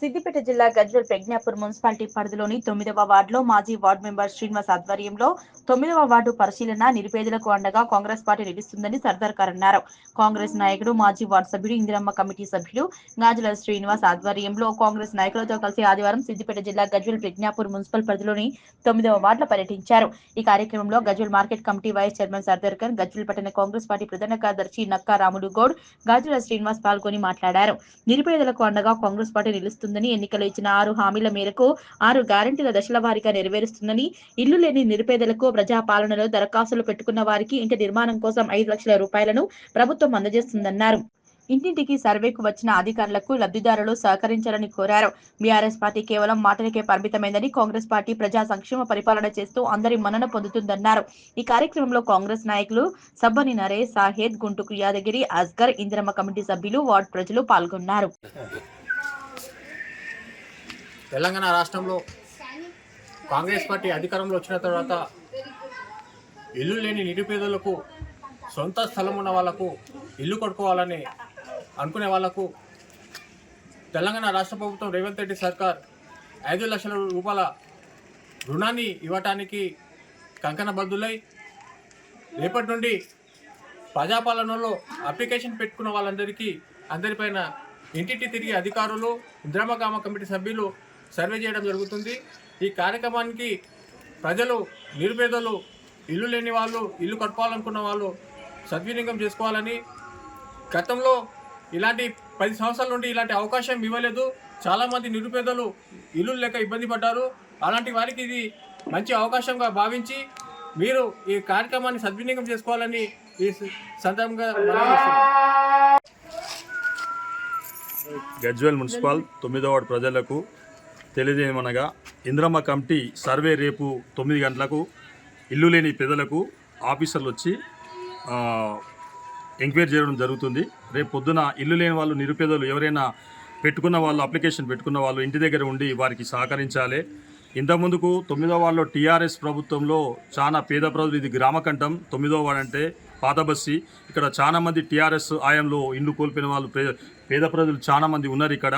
సిద్దిపేట జిల్లా గజ్వల్ ప్రజ్ఞాపూర్ మున్సిపాలిటీ పరిధిలోని తొమ్మిదవ వార్డులో మాజీ వార్డు మెంబర్ శ్రీనివాస్ ఆధ్వర్యంలో తొమ్మిదవ వార్డు పరిశీలన నిరుపేదలకు అండగా కాంగ్రెస్ పార్టీ నిలుస్తుందని సర్దార్కర్ అన్నారు. కాంగ్రెస్ నాయకుడు మాజీ వార్డు సభ్యుడు ఇందిరమ్మ కమిటీ సభ్యులు గాజుల శ్రీనివాస్ ఆధ్వర్యంలో కాంగ్రెస్ నాయకులతో కలిసి ఆదివారం సిద్దిపేట జిల్లా గజ్వల్ ప్రజ్ఞాపూర్ మున్సిపల్ పరిధిలోని తొమ్మిదవ వార్డులో పర్యటించారు. ఈ కార్యక్రమంలో Gajwel market committee vice chairman Sardar Gajwel పట్టణ కాంగ్రెస్ పార్టీ ప్రధాన కార్యదర్శి నక్కా రాములు గౌడ్ గాజుల శ్రీనివాస్ పాల్గొని మాట్లాడారు. నిరుపేదలకు అండగా కాంగ్రెస్ పార్టీ నిలుస్తుందని ఎన్నికలు ఇచ్చిన ఆరు హామీల మేరకు ఆరు గ్యారంటీల దశల వారీగా నెరవేరుస్తుందని ఇల్లు లేని నిరుపేదలకు ప్రజాపాలనలో దరఖాస్తులు పెట్టుకున్న వారికి ఇంటి నిర్మాణం కోసం ఐదు లక్షల రూపాయలను ప్రభుత్వం అందజేస్తుందన్నారు. ఇంటింటికి సర్వేకు వచ్చిన అధికారులకు లబ్ధిదారులు సహకరించాలని కోరారు. బీఆర్ఎస్ పార్టీ కేవలం మాటలకే పరిమితమైందని కాంగ్రెస్ పార్టీ ప్రజా సంక్షేమ పరిపాలన చేస్తూ అందరి మన్నన పొందుతుందన్నారు. ఈ కార్యక్రమంలో కాంగ్రెస్ నాయకులు సబ్బని నరేష్ సాహేద్ గుంటుకు యాదగిరి అస్గర్ ఇందిరమ్మ కమిటీ సభ్యులు వార్డు ప్రజలు పాల్గొన్నారు. తెలంగాణ రాష్ట్రంలో కాంగ్రెస్ పార్టీ అధికారంలో వచ్చిన తర్వాత ఇల్లు లేని నిరుపేదలకు సొంత స్థలం ఉన్న వాళ్ళకు ఇల్లు కొట్టుకోవాలని అనుకునే వాళ్ళకు తెలంగాణ రాష్ట్ర ప్రభుత్వం రేవంత్ రెడ్డి సర్కార్ ఐదు లక్షల రూపాయల రుణాన్ని ఇవ్వటానికి కంకణబద్దులై రేపటి నుండి ప్రజాపాలనలో అప్లికేషన్ పెట్టుకున్న వాళ్ళందరికీ అందరిపైన ఇంటింటి తిరిగి అధికారులు ఇంద్రమగామ కమిటీ సభ్యులు సర్వే చేయడం జరుగుతుంది. ఈ కార్యక్రమానికి ప్రజలు నిరుపేదలు ఇల్లు లేని వాళ్ళు ఇల్లు కట్టుకోవాలనుకున్న వాళ్ళు సద్వినియోగం చేసుకోవాలని గతంలో ఇలాంటి పది సంవత్సరాల నుండి ఇలాంటి అవకాశం ఇవ్వలేదు. చాలామంది నిరుపేదలు ఇల్లు లేక ఇబ్బంది పడ్డారు. అలాంటి వారికి ఇది మంచి అవకాశంగా భావించి మీరు ఈ కార్యక్రమాన్ని సద్వినియోగం చేసుకోవాలని ఈ సందర్భంగా మనవి మున్సిపాల్ మున్సిపల్ తొమ్మిదో వార్డు ప్రజలకు తెలియజేయమనగా ఇంద్రమ్మ కమిటీ సర్వే రేపు తొమ్మిది గంటలకు ఇల్లు లేని పేదలకు ఆఫీసర్లు వచ్చి ఎంక్వైరీ చేయడం జరుగుతుంది. రేపు పొద్దున ఇల్లు లేని వాళ్ళు నిరుపేదలు ఎవరైనా పెట్టుకున్న వాళ్ళు అప్లికేషన్ పెట్టుకున్న వాళ్ళు ఇంటి దగ్గర ఉండి వారికి సహకరించాలి. ఇంతకుముందుకు తొమ్మిదో వాళ్ళు టీఆర్ఎస్ ప్రభుత్వంలో చాలా పేద ప్రజలు ఇది గ్రామకంఠం తొమ్మిదో వాడంటే అంటే పాత బస్సి ఇక్కడ చాలామంది టీఆర్ఎస్ ఆయంలో ఇల్లు కోల్పోయిన వాళ్ళు పేద ప్రజలు చాలామంది ఉన్నారు ఇక్కడ.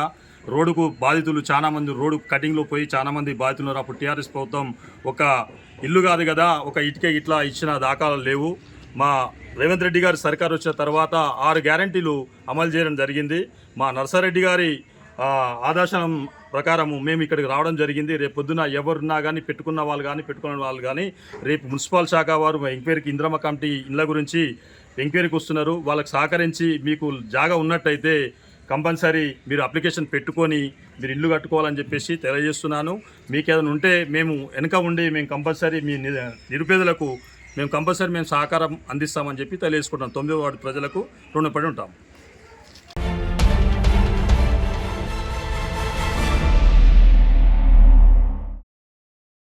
రోడ్డుకు బాధితులు చాలామంది రోడ్డు కటింగ్లో పోయి చాలామంది బాధితులు ఉన్నారు. అప్పుడు టీఆర్ఎస్ ప్రభుత్వం ఒక ఇల్లు కాదు కదా ఒక ఇటుక ఇట్లా ఇచ్చిన దాఖలాలు లేవు. మా రేవంత్ రెడ్డి గారి సర్కార్ వచ్చిన తర్వాత ఆరు గ్యారంటీలు అమలు చేయడం జరిగింది. మా నర్సారెడ్డి గారి ఆదర్శనం ప్రకారము మేము ఇక్కడికి రావడం జరిగింది. రేపు పొద్దున ఎవరున్నా కానీ పెట్టుకున్న వాళ్ళు కానీ పెట్టుకున్న వాళ్ళు కానీ రేపు మున్సిపల్ శాఖ వారు ఎంక్వైరీకి ఇంద్రమ కమిటీ ఇళ్ళ గురించి ఎంక్వైరీకి వస్తున్నారు. వాళ్ళకి సహకరించి మీకు జాగా ఉన్నట్టయితే కంపల్సరీ మీరు అప్లికేషన్ పెట్టుకొని మీరు ఇల్లు కట్టుకోవాలని చెప్పేసి తెలియజేస్తున్నాను. మీకు ఏదైనా ఉంటే మేము వెనుక ఉండి మేము కంపల్సరీ మీ నిరుపేదలకు మేము కంపల్సరీ మేము సహకారం అందిస్తామని చెప్పి తెలియజేసుకుంటాం తొమ్మిదో వార్డు ప్రజలకు రుణపడి ఉంటాం.